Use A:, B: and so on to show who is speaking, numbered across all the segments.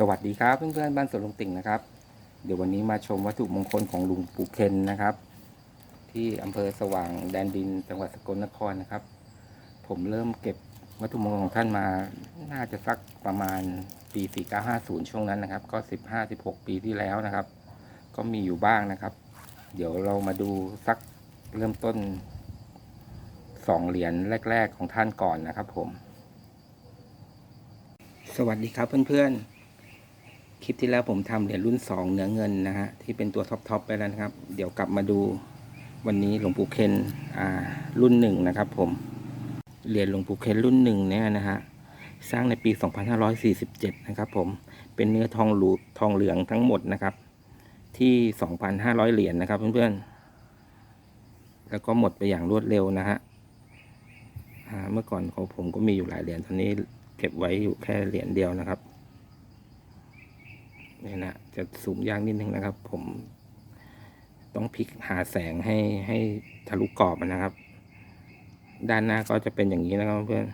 A: สวัสดีครับเพื่อนๆบ้านสวนลุงติ่งนะครับ เดี๋ยววันนี้มาชมวัตถุมงคลของลุงปู่เคนนะครับ ที่อำเภอสว่างแดนดินจังหวัดสกลนครนะครับ ผมเริ่มเก็บวัตถุมงคลของท่านมาน่าจะสักประมาณปี 4950 ช่วงนั้นนะครับ ก็ 15-16 ปีที่แล้วนะครับ ก็มีอยู่บ้างนะครับ เดี๋ยวเรามาดูสักเริ่มต้นสองเหรียญแรก ๆ ของท่านก่อนนะครับ ผม สวัสดีครับเพื่อนๆ คลิปที่แล้วผมทำเหรียญรุ่นสองเนื้อเงินนะฮะที่เป็นตัวท็อปๆไปแล้วนะครับ เดี๋ยวกลับมาดูวันนี้หลวงปู่เคนอ่ารุ่นหนึ่งนะครับ ผมเหรียญหลวงปู่เคนรุ่นหนึ่งเนี่ยนะฮะสร้างในปี 2547 นะครับ ผมเป็นเนื้อทองหลูทองเหลืองทั้งหมดนะครับ ที่ 2,500 เหรียญนะครับ เพื่อนๆแล้วก็หมดไปอย่างรวดเร็วนะฮะเมื่อก่อนของผมก็มีอยู่หลายเหรียญตอนนี้เก็บไว้อยู่แค่เหรียญเดียวนะครับ เนี่ยนะจะสูมยากนิดนึงนะครับ ผมต้องพลิกหาแสงให้ให้ทะลุกรอบนะครับ ด้านหน้าก็จะเป็นอย่างนี้นะครับเพื่อน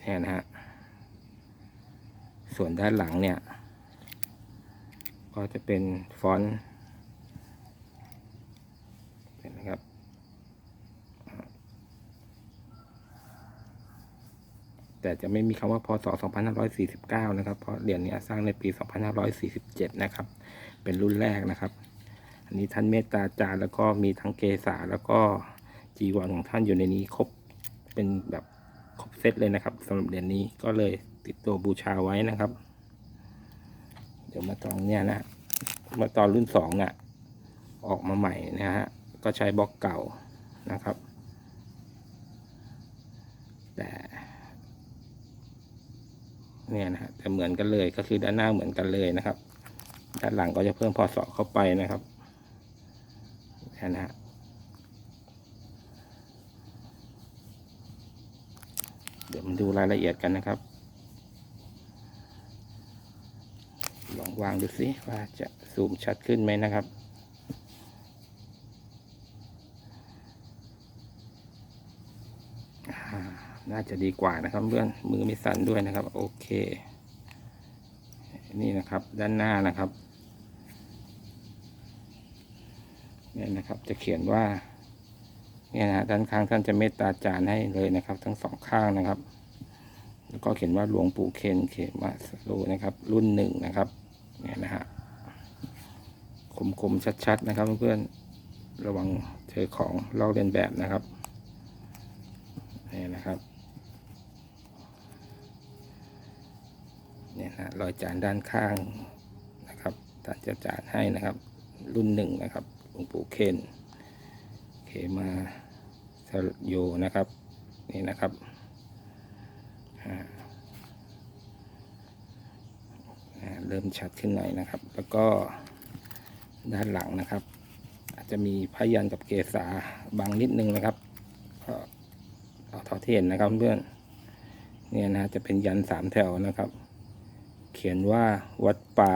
A: เนี่ยนะฮะส่วนด้านหลังเนี่ย ก็จะเป็นฟอนต์เห็นนะครับ แต่จะไม่มีคำว่าพศ 2549 นะครับ เพราะเหรียญนี้สร้างในปี 2547 นะครับ เป็นรุ่นแรกนะครับ อันนี้ท่านเมตตาจารย์แล้วก็มีทั้งเกษาแล้วก็จีวรของท่านอยู่ในนี้ครบเป็นแบบครบเซตเลยนะครับสำหรับเหรียญนี้ก็เลยติดตัวบูชาไว้นะครับ เดี๋ยวมาตอนเนี้ยนะมาตอนรุ่นสองน่ะ ออกมาใหม่นะฮะก็ใช้บล็อกเก่านะครับ แต่ เนี่ยนะฮะแต่เหมือนกันเลยก็คือด้านหน้าเหมือนกันเลยนะครับ ด้านหลังก็จะเพิ่มพอสอเข้าไปนะครับนะฮะเดี๋ยวมาดูรายละเอียดกันนะครับ ลองวางดูสิว่าจะซูมชัดขึ้นไหมนะครับ อ่า น่าจะดีกว่านะครับเพื่อนมือไม่สั่นด้วยนะครับ โอเค นี่นะครับด้านหน้านะครับเนี่ยนะครับ จะเขียนว่าเนี่ยนะฮะด้านข้างท่านจะเมตตาจารย์ให้เลยนะครับ ทั้งสองข้างนะครับ แล้วก็เขียนว่าหลวงปู่เคนเขมาสโลนะครับ รุ่นหนึ่งนะครับเนี่ยนะฮะคมๆชัดๆนะครับเพื่อนๆระวังเจอของลอกเลียนแบบนะครับนี่นะครับ เนี่ยนะ รอยจานด้านข้างนะครับท่านจะจานให้นะครับ รุ่นหนึ่งนะครับหลวงปู่เคนเคมาสโยนะครับนี่นะครับเริ่มชัดขึ้นหน่อยนะครับ แล้วก็ด้านหลังนะครับ อาจจะมีพยันกับเกษาบางนิดนึงนะครับก็เอาเท่าที่เห็นนะครับเพื่อนเนี่ยนะจะเป็นยันสามแถวนะครับ เขียนว่าวัดป่า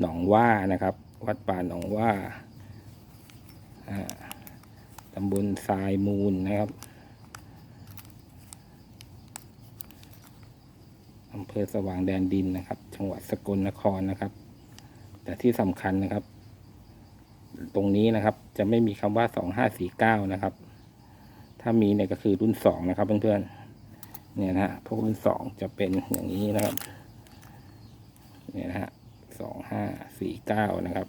A: หนองว่านะครับ วัดป่าหนองว่าอ่าตำบลทรายมูลนะครับอำเภอสว่างแดนดินนะครับ จังหวัดสกลนครนะครับ แต่ที่สำคัญนะครับ ตรงนี้นะครับจะไม่มีคำว่าสองห้าสี่เก้านะครับ ถ้ามีเนี่ยก็คือรุ่นสองนะครับเพื่อนๆเนี่ยนะฮะพวกรุ่นสองจะเป็นอย่างนี้นะครับ เนี่ยนะฮะสองห้าสี่เก้านะครับ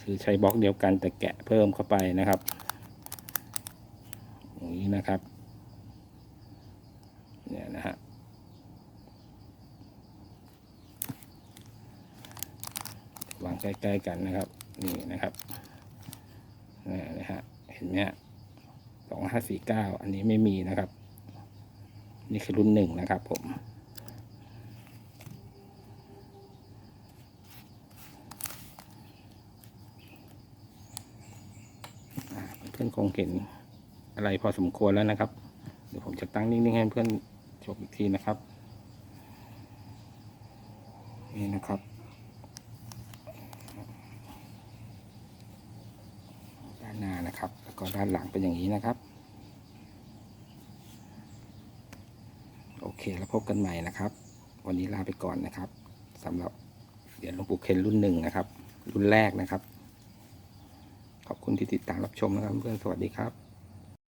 A: คือใช้บล็อกเดียวกันแต่แกะเพิ่มเข้าไปนะครับอย่างนี้นะครับ เนี่ยนะฮะวางใกล้ๆกันนะครับ นี่นะครับนี่นะฮะเห็นไหมฮะสองห้าสี่เก้าอันนี้ไม่มีนะครับ นี่คือรุ่นหนึ่งนะครับผม พื่อนคงเห็นอะไรพอสมควรแล้วนะครับ เดี๋ยวผมจะตั้งนิ่งๆให้เพื่อนชมอีกทีนะครับ นี่นะครับด้านหน้านะครับ แล้วก็ด้านหลังเป็นอย่างนี้นะครับ โอเคแล้วพบกันใหม่นะครับ วันนี้ลาไปก่อนนะครับสำหรับเดี๋ยวหลวงปู่เคนรุ่นหนึ่งนะครับ รุ่นแรกนะครับ คุณที่ติดตามรับชมนะครับเพื่อนสวัสดีครับ